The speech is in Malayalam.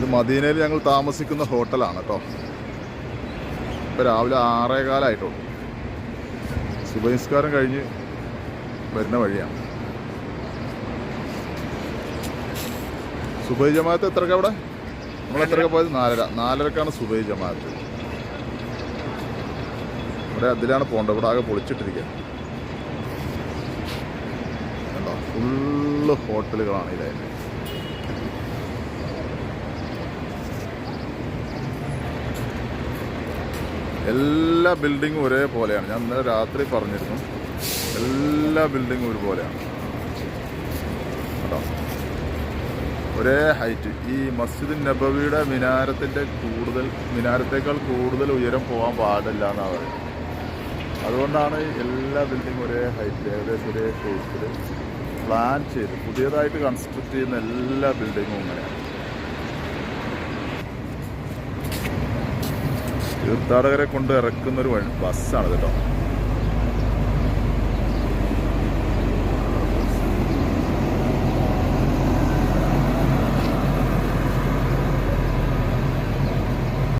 ഇത് മദീനയിൽ ഞങ്ങൾ താമസിക്കുന്ന ഹോട്ടലാണ് കേട്ടോ ഇപ്പോൾ രാവിലെ ആറേകാലായിട്ടുള്ളൂ. സുബഹിസ്കാരം കഴിഞ്ഞ് വരുന്ന വഴിയാണ്. സുബൈ ജമാഅത്ത് എത്രക്ക അവിടെ? നമ്മൾ എത്രക്ക പോയത്? നാലര. നാലരക്കാണ് സുബൈ ജമാഅത്ത്. ഇവിടെ അതിലാണ് പോകേണ്ടത്. ഇവിടെ ആകെ പൊളിച്ചിട്ടിരിക്കുക. ഫുള്ള് ഹോട്ടലുകളാണ് ഇതായിട്ട് എല്ലാ ബിൽഡിങ്ങും ഒരേപോലെയാണ്. ഞാൻ ഇന്നലെ രാത്രി പറഞ്ഞിരുന്നു. എല്ലാ ബിൽഡിങ്ങും ഒരുപോലെയാണ്. കേട്ടോ? ഒരേ ഹൈറ്റ് ഈ മസ്ജിദ് നബവിയുടെ മിനാരത്തിന്റെ കൂടുതൽ മിനാരത്തേക്കാൾ കൂടുതൽ ഉയരം പോകാൻ പാടില്ല എന്നാണ് പറയുന്നത്. അതുകൊണ്ടാണ് എല്ലാ ബിൽഡിങ്ങും ഒരേ ഹൈറ്റിൽ ഏകദേശം ഒരേ ഷേപ്പിൽ പ്ലാൻ ചെയ്ത് പുതിയതായിട്ട് കൺസ്ട്രക്ട് ചെയ്യുന്ന എല്ലാ ബിൽഡിങ്ങും ഇങ്ങനെയാണ്. തീർത്ഥാടകരെ കൊണ്ട് ഇറക്കുന്നൊരു ബസ്സാണ് കേട്ടോ.